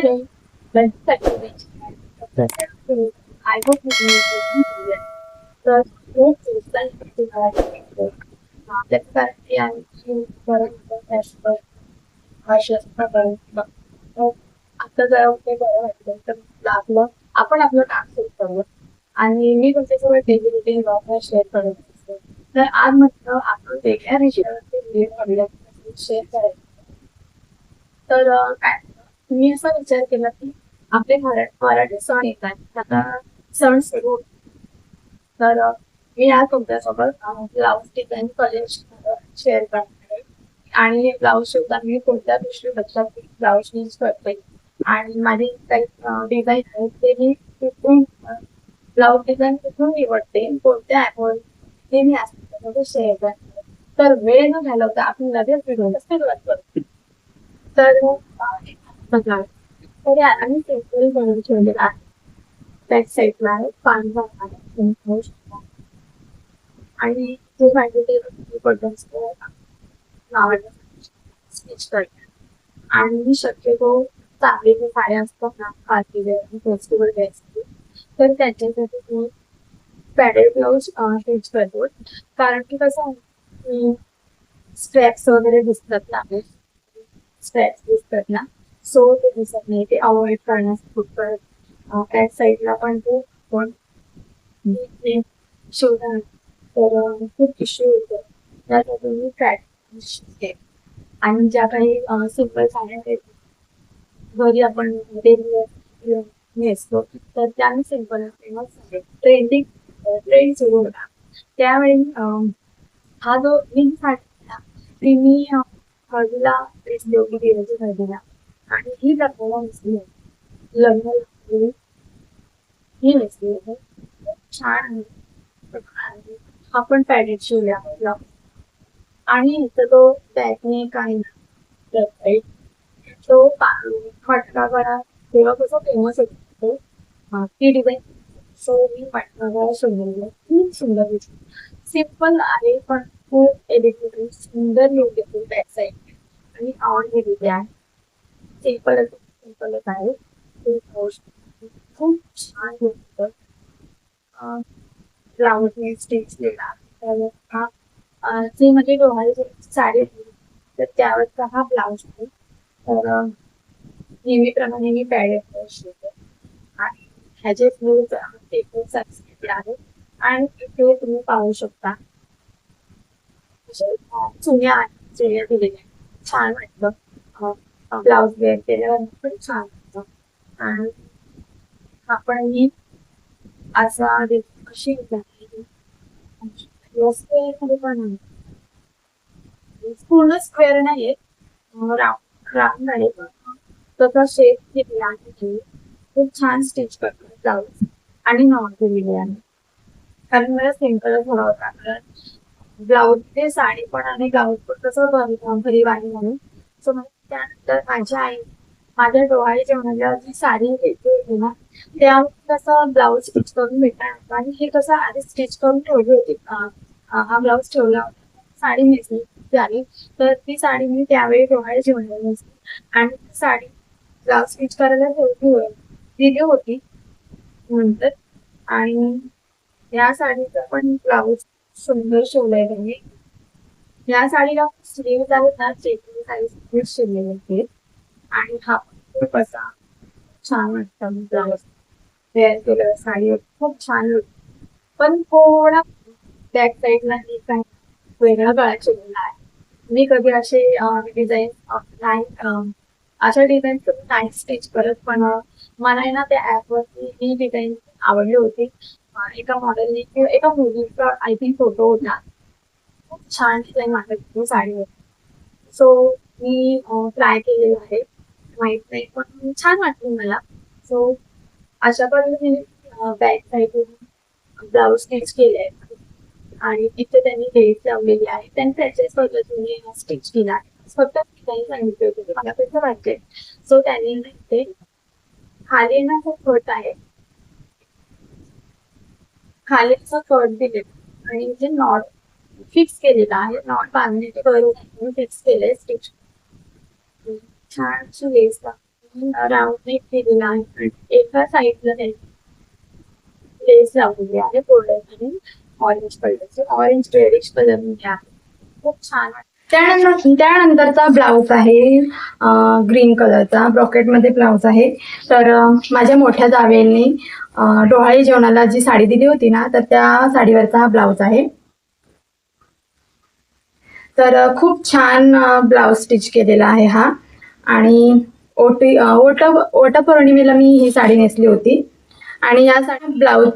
Hello. I hope you आणखी परत आता जरा ते बरं वाटलं तर आपलं आपण आपलं काम सुरू करूया आणि मी तुमच्यासोबत डेली रुटीन ब्लॉग शेअर करत असते तर आज म्हटलं आपण वेगळ्या विषयावरती व्हिडिओ शेअर करायचं तर काय मी असा विचार केला की आपले मराठी सण येतात आता सण सुरू तर मी या तुमच्यासोबत ब्लाऊज डिझाईन कॉलेज शेअर करणार आहे. आणि हे ब्लाऊज शिवताना मी कोणत्या गोष्टी बदला ब्लाऊज यूज करते आणि माझी काही डिझाईन आहेत ते मी तिथून ब्लाऊज डिझाईन कुठून निवडते. कोणत्या ॲपवर ते मी आज शेअर करणार तर वेळ न घालवता आपण लगेच व्हिडिओला सुरुवात करतो तर बघा. तरी या आम्ही सिंपल बनवून ठेवलेला आहे. बॅक साईडला आहे पांढरा आहे तुम्ही पाहू शकता. आणि जे पाहिजे ते बटन्स स्टिच करतात. आणि शक्यतो चांगले जे साड्या असतात ना पार्टी वेअर फेस्टिवल वेअरसाठी तर त्याच्यासाठी मी पॅडल ब्लाऊज स्टिच करतो. कारण की कसं आहे स्ट्रॅप्स वगैरे दिसतात ना स्ट्रॅप्स दिसतात ना. सो ते दिसत नाही ते अवॉइड करण्यास करण्यासाठी त्या साईडला पण ते आपण शोधा तर खूप इश्यू होतो त्यासाठी मी प्रॅक्टिस शिकते आणि ज्या काही सिंपल साड्या आहेत घरी आपण डेली नेसतो तर त्या मी सिंपल ट्रेंडिंग ट्रेंड सुरू होता त्यावेळी हा जो मी साडी ती मी हळदीला नेसली होती देवाच्या हळदीला आणि ही लग्नाला नेसली होती लग्नाला ही नेसली छान आहे हा पण पॅडेट शिवला आपला आणि इथं तो बॅगने काही नाही तो मटका करा तेव्हा कसं फेमस होतो तो ती डिझाईन सो मी मटका करा शिवलेली आहे. खूप सुंदर दिसते सिंपल आहे पण खूप एलिगेंट सुंदर लुक येतो बॅक साईड आणि आवडलेली आहे सिंपल सिंपलच आहे. ते पाहू खूप छान दिसतं ब्लाऊजने स्टिच केला तर हा ती म्हणजे डोहाळी साडी दिली तर त्यावरचा हा ब्लाऊज आहे. तर नेहमीप्रमाणे मी पॅडेड ब्लाऊज शिवते आणि ह्याचे फ्लूज टेकून घेतले आहे. आणि इथे तुम्ही पाहू शकता अशे, चुन्या आहेत चुन्या दिलेल्या छान वाटतं ब्लाउज वेअर केल्यावर पण छान होतं. आणि आपणही असा दे- अशी स्क्वेअर पण आहे. पूर्ण स्क्वेअर नाहीये. राऊंड राऊंड आहे. तसा शेप घेतला आहे खूप छान स्टिच करतो ब्लाऊज. आणि नॉन दिलेली आहे. कारण मला सिम्पलच हवा होता. कारण ब्लाऊज ते साडी पण आणि ब्लाऊज पण तसं घरी घरी म्हणून. सो मला त्यानंतर माझ्या आई माझ्या डोहाळी जेवणाला म्हणजे जी साडी घेतली होती ना त्या कसं ब्लाऊज स्टिच करून भेटणार होता आणि हे कसं आधी स्टिच करून ठेवली होती. हा ब्लाऊज ठेवला होता. साडी नेसली झाली तर ती साडी मी त्यावेळी डोहाळी जेवणाला नेसली आणि ती साडी ब्लाऊज स्टिच करायला ठेवली दिली होती नंतर. आणि या साडीचा पण ब्लाऊज सुंदर शिवलाय त्यांनी. या साडीला स्लीव्ह आहेत ना चेकिंग साईज शिवलेले आहेत. आणि हा खूप असा छान वाटतं वेअर केलं साडीवर खूप छान होती पण थोडा बॅक साईडला मी काही वेगळा गळा शिवलेला आहे. मी कधी असे डिझाईन नाही अशा डिझाईन नाही स्टिच करत पण मला आहे ना त्या ॲपवरती ही डिझाईन आवडली होती. एका मॉडेलने किंवा एका मुलीचा आय थिंक फोटो होता. खूप छान डिझाईन साडी होती साडीवर सो मी ट्राय केलेलं आहे. माहीत नाही पण छान वाटली मला. सो अशा पद्धतीने बॅक साईडून ब्लाऊज स्टिच केले आणि तिथे त्यांनी लेस लावलेली आहे. त्यांनी त्याच्याच पद्धतीने स्टिच केला आहे. फक्त त्यांनी सांगितले होते. मला कसं वाटते सो त्यांनी ते खाली ना खूप कट आहे. खाली असं कट दिले आणि जे नॉर्थ फिक्स केलेलं आहे. नॉट बांधण्याचे करून फिक्स केले स्टिच छान लेस राऊंड नेक केलेला आहे. एका साईडला लेस लावलेली आहे. गोल्डन आणि ऑरेंज कलरचे ऑरेंज रेडिश कलरमध्ये आहे. खूप छान त्यानंतर त्यानंतरचा ब्लाऊज आहे. ग्रीन कलरचा ब्रॉकेटमध्ये ब्लाऊज आहे. तर माझ्या मोठ्या जावेंनी डोहाळी जेवणाला जी साडी दिली होती ना तर त्या साडीवरचा हा ब्लाऊज आहे. तर खूप छान ब्लाऊज स्टिच केलेला आहे हा. आणि ओटी अं, ओट ओटपौर्णिमेला मी ही साडी नेसली होती. आणि या साडी ब्लाऊज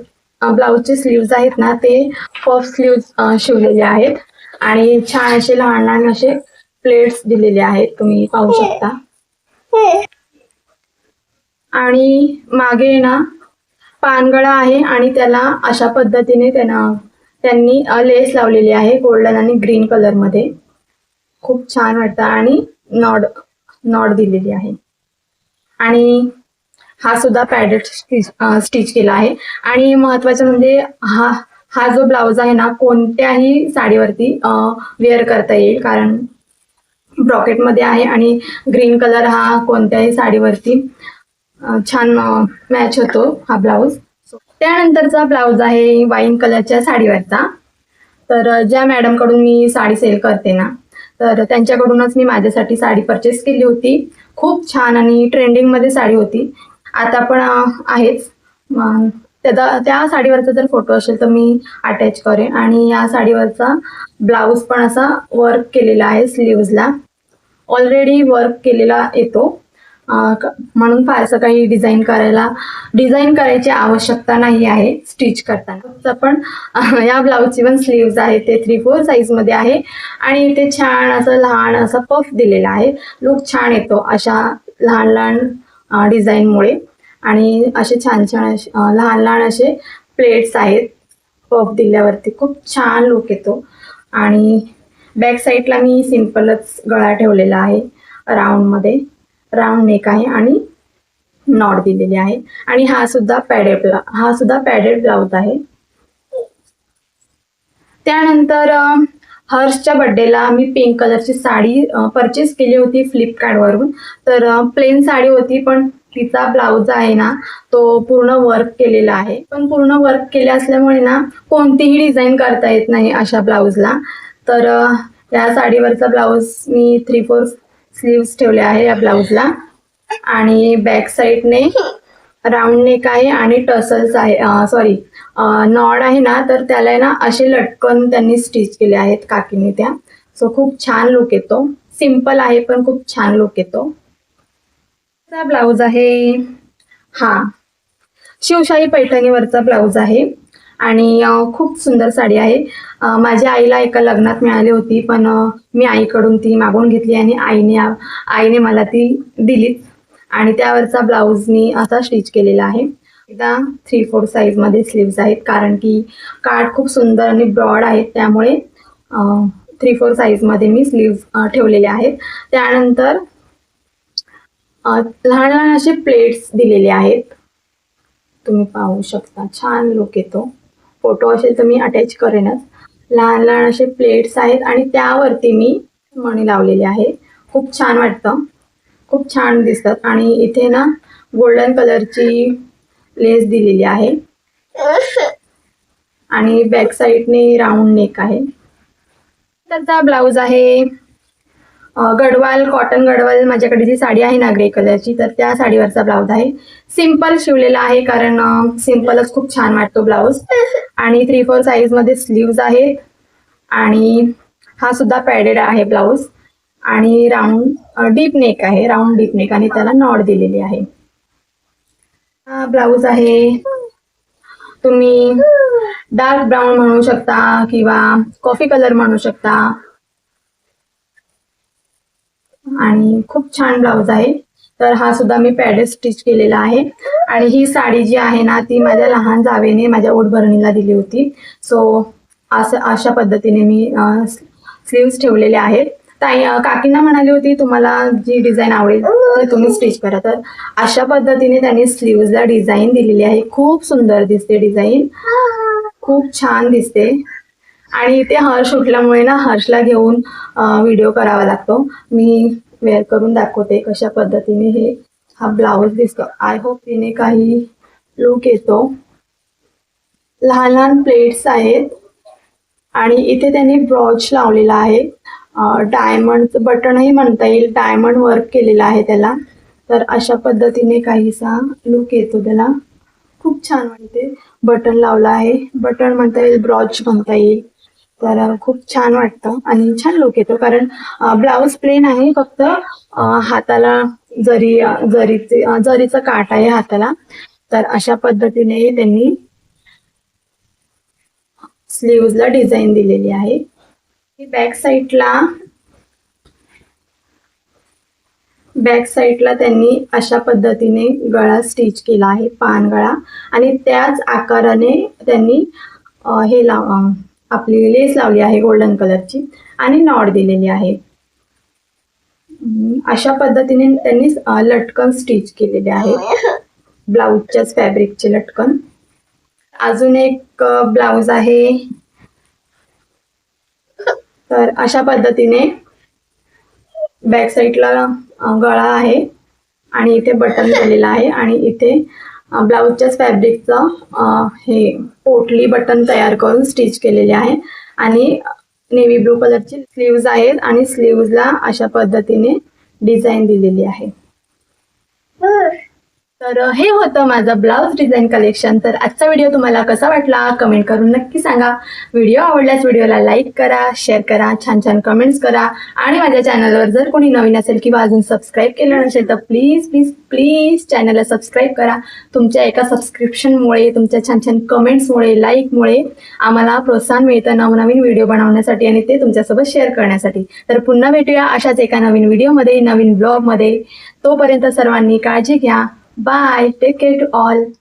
ब्लाऊजचे स्लीव्ज आहेत ना ते पफ स्लीव्ज शिवलेले आहेत. आणि छान असे लहान लहान असे प्लेट्स दिलेले आहेत तुम्ही पाहू शकता. आणि मागे ना पानगळा आहे आणि त्याला अशा पद्धतीने त्यांना त्यांनी लेस लावलेली आहे गोल्डन आणि ग्रीन कलरमध्ये. खूप छान वाटतं आणि नॉड नॉड दिलेली आहे. आणि हा सुद्धा पॅडेड स्टिच स्टिच केला आहे. आणि महत्वाचं म्हणजे हा हा जो ब्लाऊज आहे ना कोणत्याही साडीवरती वेअर करता येईल. कारण ब्रॉकेटमध्ये आहे आणि ग्रीन कलर हा कोणत्याही साडीवरती छान मॅच होतो हा ब्लाऊज त्यानंतरचा ब्लाऊज आहे वाईन कलरच्या साडीवरचा. तर ज्या मॅडमकडून मी साडी सेल करते ना तर त्यांच्याकडूनच मी माझ्यासाठी साडी परचेस केली होती. खूप छान आणि ट्रेंडिंगमध्ये साडी होती. आता पण आहेच. मग त्याचा त्या साडीवरचा जर फोटो असेल तर मी अटॅच करेन आणि या साडीवरचा ब्लाऊज पण असा वर्क केलेला आहे स्लीव्जला ऑलरेडी वर्क केलेला येतो. म्हणून फारसं काही डिझाईन करायला डिझाईन करायची आवश्यकता नाही आहे स्टिच करताना. पण या ब्लाऊजची पण स्लीव्ज आहे ते थ्री फोर साईजमध्ये आहे. आणि इथे छान असं लहान असं पफ दिलेला आहे. लुक छान येतो अशा लहान लहान डिझाईनमुळे आणि असे छान छान असे लहान लहान असे प्लेट्स आहेत. पफ दिल्यावरती खूप छान लुक येतो. आणि बॅक साईडला मी सिम्पलच गळा ठेवलेला आहे. राऊंडमध्ये राऊंड नेक आहे आणि नॉट दिलेली आहे. आणि हा सुद्धा पॅडेड ब्ला हा सुद्धा पॅडेड ब्लाऊज आहे. त्यानंतर हर्षच्या बड्डेला मी पिंक कलरची साडी परचेस केली होती फ्लिपकार्टवरून तर प्लेन साडी होती पण तिचा ब्लाऊज आहे ना तो पूर्ण वर्क केलेला आहे. पण पूर्ण वर्क केले असल्यामुळे ना कोणतीही डिझाईन करता येत नाही अशा ब्लाऊजला तर या साडीवरचा ब्लाऊज मी थ्री फोर स्लीव्स ठेवले आहे या ब्लाऊजला आणि बॅक साईडने राऊंड नेक आहे आणि टसल्स आहे सॉरी नॉड आहे ना तर त्याला आहे ना असे लटकन त्यांनी स्टिच केले आहेत काकीने त्या. सो खूप छान लुक येतो. सिंपल आहे पण खूप छान लुक येतो. ब्लाऊज आहे. हा. शिवशाही पैठणीवरचा ब्लाऊज आहे. आणि खूप सुंदर साडी आहे. माझ्या आईला एका लग्नात मिळाली होती पण मी आईकडून ती मागून घेतली आणि आईने आईने मला ती दिली. आणि त्यावरचा ब्लाऊज मी असा स्टिच केलेला आहे. एकदा थ्री फोर साईजमध्ये स्लीव्ज आहेत कारण की कार्ड खूप सुंदर आणि ब्रॉड आहेत त्यामुळे थ्री फोर साईजमध्ये मी स्लीव्ज ठेवलेले आहेत. त्यानंतर लहान लहान असे प्लेट्स दिलेले आहेत. तुम्ही पाहू शकता छान लुक येतो. फोटो असेल तर मी अटॅच करेनच. लहान लहान असे प्लेट्स आहेत आणि त्यावरती मी मणी लावलेले आहे. खूप छान वाटतं. खूप छान दिसतात आणि इथे ना गोल्डन कलरची लेस दिलेली आहे. आणि बॅक साईडने राऊंड नेक आहे. त्याचा ब्लाऊज आहे. गडवाल कॉटन गडवाल माझ्याकडे जी साडी आहे ना ग्रे कलरची तर त्या साडीवरचा ब्लाऊज आहे. सिंपल शिवलेला आहे कारण सिम्पलच खूप छान वाटतो ब्लाऊज आणि थ्री फोर साईजमध्ये स्लीव्ज आहेत. आणि हा सुद्धा पॅडेड आहे ब्लाऊज आणि राऊंड डीप नेक आहे राऊंड डीप नेक आणि त्याला नॉड दिलेली आहे. हा ब्लाऊज आहे. तुम्ही डार्क ब्राऊन म्हणू शकता किंवा कॉफी कलर म्हणू शकता. आणि खूप छान ब्लाऊज आहे. तर हा सुद्धा मी पॅडेड स्टिच केलेला आहे. आणि ही साडी जी आहे ना ती माझ्या लहान जावेने माझ्या ओढभरणीला दिली होती. सो असं अशा पद्धतीने मी स्लीव्स ठेवलेले आहेत. ताई काकींना म्हणाली होती तुम्हाला जी डिझाईन आवडेल ते तुम्ही स्टिच करा. तर अशा पद्धतीने त्यांनी स्लीव्सला डिझाईन दिलेली आहे. खूप सुंदर दिसते डिझाईन खूप छान दिसते. आणि इथे हर्ष उठल्यामुळे ना हर्षला घेऊन व्हिडिओ करावा लागतो. मी वेअर करून दाखवते कशा पद्धतीने हे हा ब्लाऊज दिसतो. आय होप तिने काही लुक येतो. लहान लहान प्लेट्स आहेत. आणि इथे त्यांनी ब्रॉच लावलेला आहे. डायमंडचं बटनही म्हणता येईल. डायमंड वर्क केलेलं आहे त्याला. तर अशा पद्धतीने काहीसा लुक येतो त्याला. खूप छान वाटते. बटन लावलं आहे. बटन म्हणता येईल ब्रॉच म्हणता येईल. तर खूप छान वाटतं आणि छान लुक येतो. कारण ब्लाऊज प्लेन आहे फक्त हाताला जरी जरीचे जरीचं काट आहे हाताला तर अशा पद्धतीने त्यांनी स्लीवला डिझाईन दिलेली आहे. बॅक साईडला बॅक साईडला त्यांनी अशा पद्धतीने गळा स्टिच केला आहे पान गळा. आणि त्याच आकाराने त्यांनी हे लाव आपली लेस लावली आहे गोल्डन कलरची आणि नॉड दिलेली आहे. अशा पद्धतीने त्यांनी लटकन स्टिच केलेले आहे. ब्लाऊजच्याच फॅब्रिकचे लटकन. अजून एक ब्लाऊज आहे. तर अशा पद्धतीने बॅक साईडला गळा आहे आणि इथे बटन झालेला आहे आणि इथे ब्लाऊजच्याच फॅब्रिकचं अ, हे पोटली बटन तयार करून स्टिच केलेले आहे. आणि नेव्ही ब्लू कलरची स्लीव्ज आहेत आणि स्लीव्जला अशा पद्धतीने डिझाईन दिलेली आहे. तर हे होतं माझं ब्लाऊज डिझाईन कलेक्शन. तर आजचा व्हिडिओ तुम्हाला कसा वाटला? कमेंट करून नक्की सांगा. व्हिडिओ आवडल्यास व्हिडिओला लाईक करा शेअर करा छान छान कमेंट्स करा. आणि माझ्या चॅनलवर जर कोणी नवीन असेल किंवा अजून सबस्क्राईब केलं नसेल तर प्लीज प्लीज प्लीज चॅनलला सबस्क्राईब करा. तुमच्या एका सबस्क्रिप्शनमुळे तुमच्या छान छान कमेंट्समुळे लाईकमुळे आम्हाला प्रोत्साहन मिळतं नवनवीन व्हिडिओ बनवण्यासाठी आणि ते तुमच्यासोबत शेअर करण्यासाठी. तर पुन्हा भेटूया अशाच एका नवीन व्हिडिओमध्ये नवीन ब्लॉगमध्ये. तोपर्यंत सर्वांनी काळजी घ्या. Bye. Take care to all.